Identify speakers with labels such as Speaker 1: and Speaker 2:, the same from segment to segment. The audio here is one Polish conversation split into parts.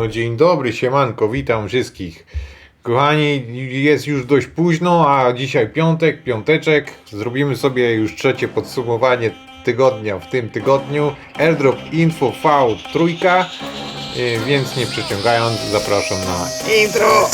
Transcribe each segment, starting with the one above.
Speaker 1: No dzień dobry, siemanko, witam wszystkich. Kochani, jest już dość późno, a dzisiaj piątek, piąteczek. Zrobimy sobie już trzecie podsumowanie tygodnia w tym tygodniu. Airdrop Info V trójka, y, więc nie przeciągając, zapraszam na intro.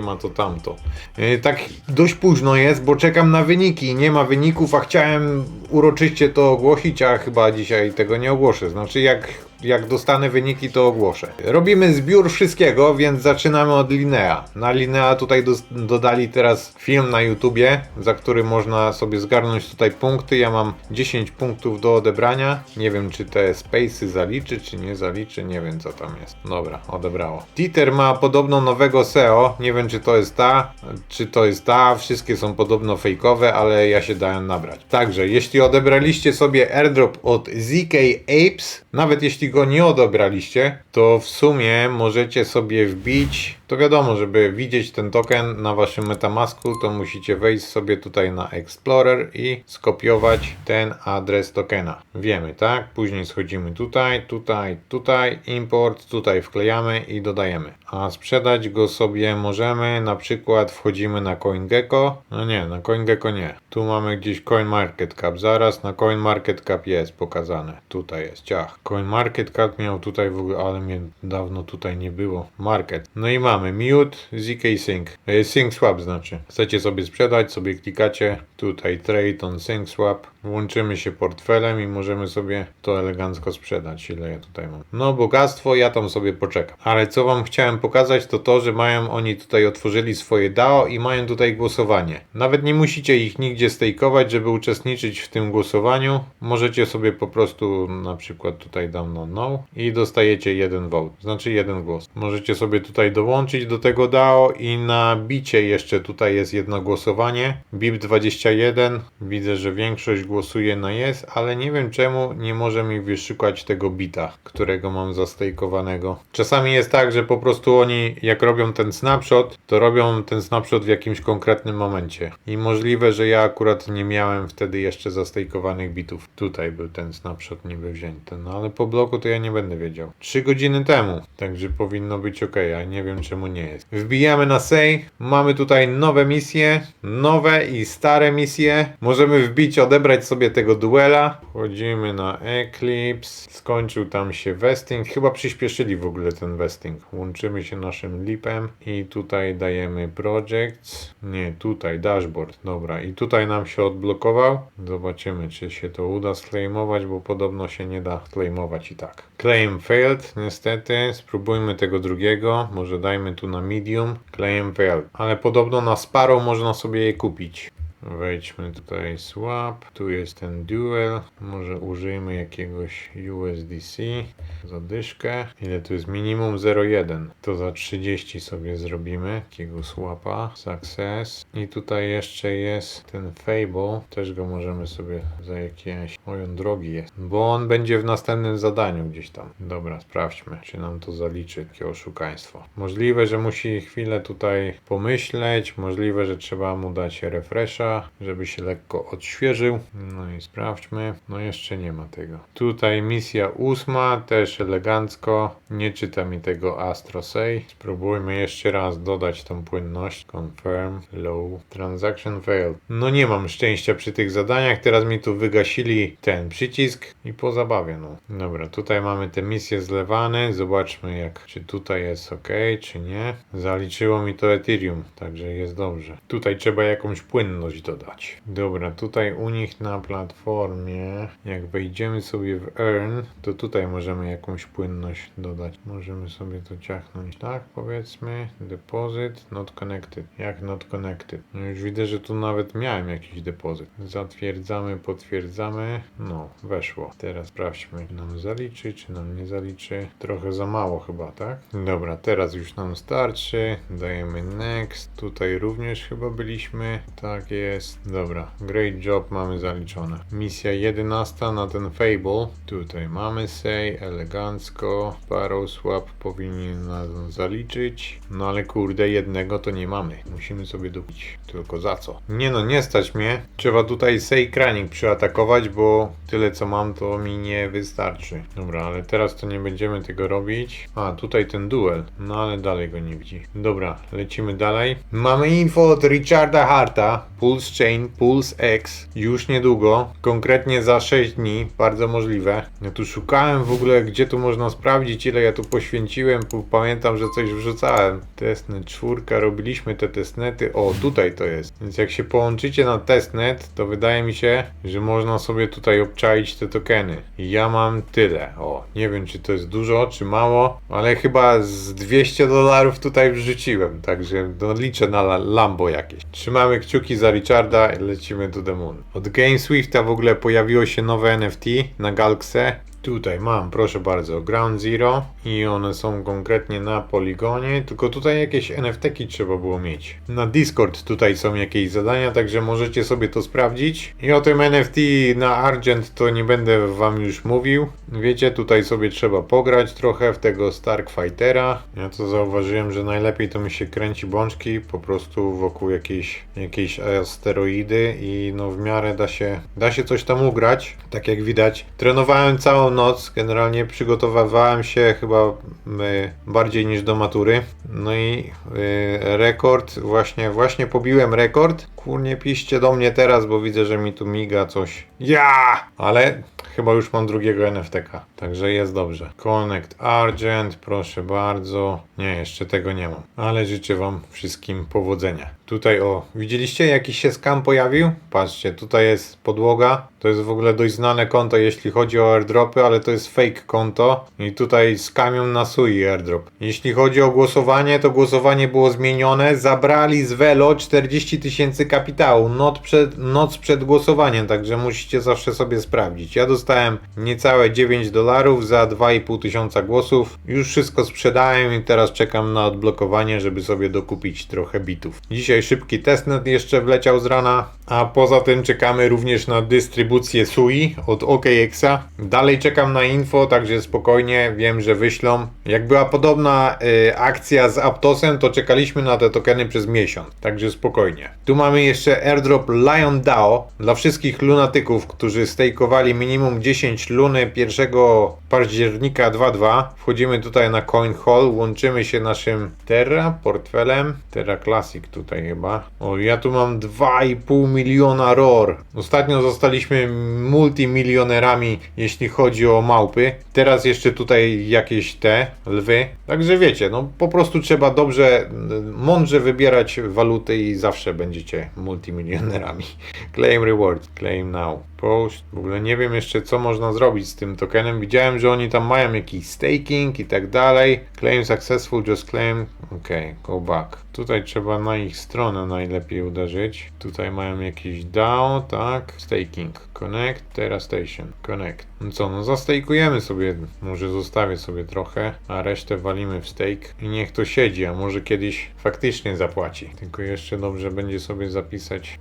Speaker 1: Nie ma to tamto. E, Tak dość późno jest, bo czekam na wyniki. Nie ma wyników, a chciałem uroczyście to ogłosić, a chyba dzisiaj tego nie ogłoszę. Znaczy, jak, jak dostanę wyniki, to ogłoszę. Robimy zbiór wszystkiego, więc zaczynamy od Linea. Na Linea tutaj dos- dodali teraz film na YouTubie, za który można sobie zgarnąć tutaj punkty. Ja mam 10 punktów do odebrania. Nie wiem, czy te spacey zaliczy, czy nie zaliczy. Nie wiem, co tam jest. Dobra, odebrało. Titer ma podobno nowego SEO. Nie wiem, czy to jest ta, czy to jest ta. Wszystkie są podobno fejkowe, ale ja się dałem nabrać. Także, jeśli odebraliście sobie airdrop od ZK Apes, nawet jeśli go nie odebraliście, to w sumie możecie sobie wbić. To wiadomo, żeby widzieć ten token na waszym Metamasku, to musicie wejść sobie tutaj na Explorer i skopiować ten adres tokena. Wiemy, tak? Później schodzimy tutaj, tutaj, tutaj, import, tutaj wklejamy i dodajemy. A sprzedać go sobie możemy, na przykład wchodzimy na CoinGecko. No nie, na CoinGecko nie. Tu mamy gdzieś CoinMarketCap. Zaraz na CoinMarketCap jest pokazane. Tutaj jest, ciach. CoinMarketCap miał tutaj w ogóle, ale mnie dawno tutaj nie było. Market. No i mamy Mute, ZK Sync. E, Sync Swap znaczy. Chcecie sobie sprzedać, sobie klikacie tutaj Trade on Sync Swap. Włączymy się portfelem i możemy sobie to elegancko sprzedać. Ile ja tutaj mam? No bogactwo, ja tam sobie poczekam. Ale co wam chciałem pokazać to to, że mają oni tutaj otworzyli swoje DAO i mają tutaj głosowanie. Nawet nie musicie ich nigdzie stejkować, żeby uczestniczyć w tym głosowaniu. Możecie sobie po prostu na przykład tutaj dam na no i dostajecie jeden vote, znaczy jeden głos. Możecie sobie tutaj dołączyć do tego DAO i na bicie jeszcze tutaj jest jedno głosowanie. BIP21, widzę, że większość głosuje na jest, ale nie wiem czemu nie może mi wyszukać tego bita, którego mam zastejkowanego. Czasami jest tak, że po prostu oni jak robią ten snapshot, to robią ten snapshot w jakimś konkretnym momencie. I możliwe, że ja akurat nie miałem wtedy jeszcze zastejkowanych bitów. Tutaj był ten snapshot niby wzięty, no ale po bloku to ja nie będę wiedział. 3 godziny temu, także powinno być ok, a nie wiem czemu nie jest. Wbijamy na Say, mamy tutaj nowe misje, nowe i stare misje. Możemy wbić, odebrać sobie tego duela. Wchodzimy na Eclipse, skończył tam się vesting, chyba przyspieszyli w ogóle ten vesting. Łączymy się naszym lipem i tutaj dajemy projects. Nie, tutaj dashboard, dobra. I tutaj nam się odblokował. Zobaczymy, czy się to uda sklejmować, bo podobno się nie da claimować i tak. Claim failed, niestety. Spróbujmy tego drugiego. Może dajmy tu na medium. Claim failed. Ale podobno na Sparrow można sobie je kupić. Wejdźmy tutaj swap, tu jest ten duel, może użyjmy jakiegoś USDC, zadyszkę, ile tu jest? Minimum 0,1, to za 30 sobie zrobimy, takiego swapa, success. I tutaj jeszcze jest ten Fable, też go możemy sobie za jakieś, oj on drogi jest, bo on będzie w następnym zadaniu gdzieś tam, dobra sprawdźmy, czy nam to zaliczy, takie oszukaństwo, możliwe, że musi chwilę tutaj pomyśleć, możliwe, że trzeba mu dać refresha, żeby się lekko odświeżył. No i sprawdźmy. No jeszcze nie ma tego. Tutaj misja ósma, też elegancko. Nie czyta mi tego Astro Say. Spróbujmy jeszcze raz dodać tą płynność. Confirm, low, transaction failed. No nie mam szczęścia przy tych zadaniach. Teraz mi tu wygasili ten przycisk i po zabawie, no. Dobra, tutaj mamy te misje zlewane. Zobaczmy jak, czy tutaj jest ok, czy nie. Zaliczyło mi to Ethereum, także jest dobrze. Tutaj trzeba jakąś płynność dodać. Dobra, tutaj u nich na platformie, jak wejdziemy sobie w Earn, to tutaj możemy jakąś płynność dodać. Możemy sobie to ciachnąć tak, powiedzmy. Deposit, not connected. Jak not connected? No już widzę, że tu nawet miałem jakiś depozyt. Zatwierdzamy, potwierdzamy. No, weszło. Teraz sprawdźmy, czy nam zaliczy, czy nam nie zaliczy. Trochę za mało chyba, tak? Dobra, teraz już nam starczy. Dajemy next. Tutaj również chyba byliśmy. Tak jest. Dobra, great job mamy zaliczone. Misja 11 na ten Fable. Tutaj mamy say, elegancko. Sparrow swap powinien nas zaliczyć. No ale kurde, jednego to nie mamy. Musimy sobie dobić. Tylko za co? Nie no, nie stać mnie. Trzeba tutaj Sej Kranik przyatakować, bo tyle co mam to mi nie wystarczy. Dobra, ale teraz to nie będziemy tego robić. A, tutaj ten duel. No ale dalej go nie widzi. Dobra, lecimy dalej. Mamy info od Richarda Harta. Pulse Chain, Pulse X. Już niedługo. Konkretnie za 6 dni. Bardzo możliwe. Ja tu szukałem w ogóle, gdzie tu można sprawdzić, ile ja tu poświęciłem. P- Pamiętam, że coś wrzucałem. Testnet czwórka, robiliśmy te testnety. O, tutaj to jest. Więc jak się połączycie na testnet, to wydaje mi się, że można sobie tutaj obczaić te tokeny. Ja mam tyle. O, nie wiem, czy to jest dużo, czy mało, ale chyba z 200 dolarów tutaj wrzuciłem. Także no, liczę na la- Lambo jakieś. Trzymamy kciuki za Richarda lecimy do the moon. Od Game Swifta w ogóle pojawiło się nowe NFT na Galkse. Tutaj mam, proszę bardzo, Ground Zero i one są konkretnie na poligonie, tylko tutaj jakieś NFT-ki trzeba było mieć. Na Discord tutaj są jakieś zadania, także możecie sobie to sprawdzić. I o tym NFT na Argent to nie będę wam już mówił. Wiecie, tutaj sobie trzeba pograć trochę w tego Starkfightera. Ja to zauważyłem, że najlepiej to mi się kręci bączki po prostu wokół jakiejś, jakiejś asteroidy i no w miarę da się, da się coś tam ugrać, tak jak widać. Trenowałem całą noc, generalnie przygotowywałem się chyba y, bardziej niż do matury. No i y, rekord, właśnie, właśnie pobiłem rekord. Kurnie piszcie do mnie teraz, bo widzę, że mi tu miga coś. Ja! Ale chyba już mam drugiego NFT-ka, także jest dobrze. Connect Argent, proszę bardzo. Nie, jeszcze tego nie mam, ale życzę Wam wszystkim powodzenia. Tutaj o, widzieliście jakiś się skam pojawił? Patrzcie, tutaj jest podłoga. To jest w ogóle dość znane konto, jeśli chodzi o airdropy, ale to jest fake konto. I tutaj skamią na Sui airdrop. Jeśli chodzi o głosowanie, to głosowanie było zmienione. Zabrali z Velo 40 tysięcy kapitału noc przed, noc przed głosowaniem, także musicie zawsze sobie sprawdzić. Ja dostałem niecałe 9 dolarów za 2,5 tysiąca głosów. Już wszystko sprzedałem i teraz czekam na odblokowanie, żeby sobie dokupić trochę bitów. Dzisiaj szybki testnet jeszcze wleciał z rana, a poza tym czekamy również na dystrybucję SUI od OKX-a. Dalej czekam na info, także spokojnie, wiem, że wyślą. Jak była podobna y, akcja z Aptosem, to czekaliśmy na te tokeny przez miesiąc, także spokojnie. Tu mamy jeszcze airdrop Lion DAO dla wszystkich lunatyków, którzy stejkowali minimum 10 luny 1 października 2.2. Wchodzimy tutaj na Coin Hall, łączymy się naszym Terra portfelem. Terra Classic tutaj chyba. O, ja tu mam 2,5 miliona ROR. Ostatnio zostaliśmy multimilionerami, jeśli chodzi o małpy. Teraz jeszcze tutaj jakieś te lwy. Także wiecie, no po prostu trzeba dobrze, mądrze wybierać waluty i zawsze będziecie multimilionerami. Claim reward, claim now. Post. W ogóle nie wiem jeszcze co można zrobić z tym tokenem. Widziałem, że oni tam mają jakiś staking i tak dalej. Claim successful, just claim. Ok, go back. Tutaj trzeba na ich stronę najlepiej uderzyć. Tutaj mają jakiś DAO, tak? Staking. Connect, Terra Station. Connect. No co, no zastejkujemy sobie. Może zostawię sobie trochę, a resztę walimy w stake. I niech to siedzi, a może kiedyś faktycznie zapłaci. Tylko jeszcze dobrze będzie sobie zapisać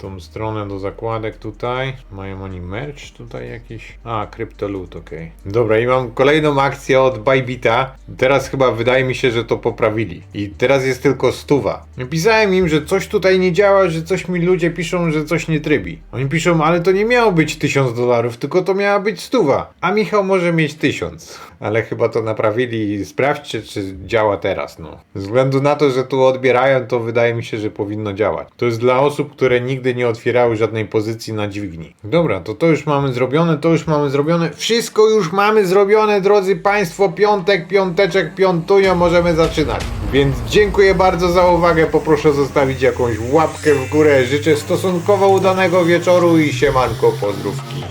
Speaker 1: tą stronę do zakładek tutaj. Mają oni merch tutaj jakiś? A, CryptoLoot, ok. Dobra, i mam kolejną akcję od Bybita. Teraz chyba wydaje mi się, że to poprawili. I teraz jest tylko stuwa. Pisałem im, że coś tutaj nie działa, że coś mi ludzie piszą, że coś nie trybi. Oni piszą, ale to nie miało być 1000 dolarów, tylko to miała być stuwa. A Michał może mieć 1000. Ale chyba to naprawili i sprawdźcie, czy działa teraz, no. Ze względu na to, że tu odbierają, to wydaje mi się, że powinno działać. To jest dla osób, które nigdy nie otwierały żadnej pozycji na dźwigni. Dobra, to to już mamy zrobione, to już mamy zrobione. Wszystko już mamy zrobione, drodzy Państwo. Piątek, piąteczek, piątunio, możemy zaczynać. Więc dziękuję bardzo za uwagę. Poproszę zostawić jakąś łapkę w górę. Życzę stosunkowo udanego wieczoru i siemanko, pozdrówki.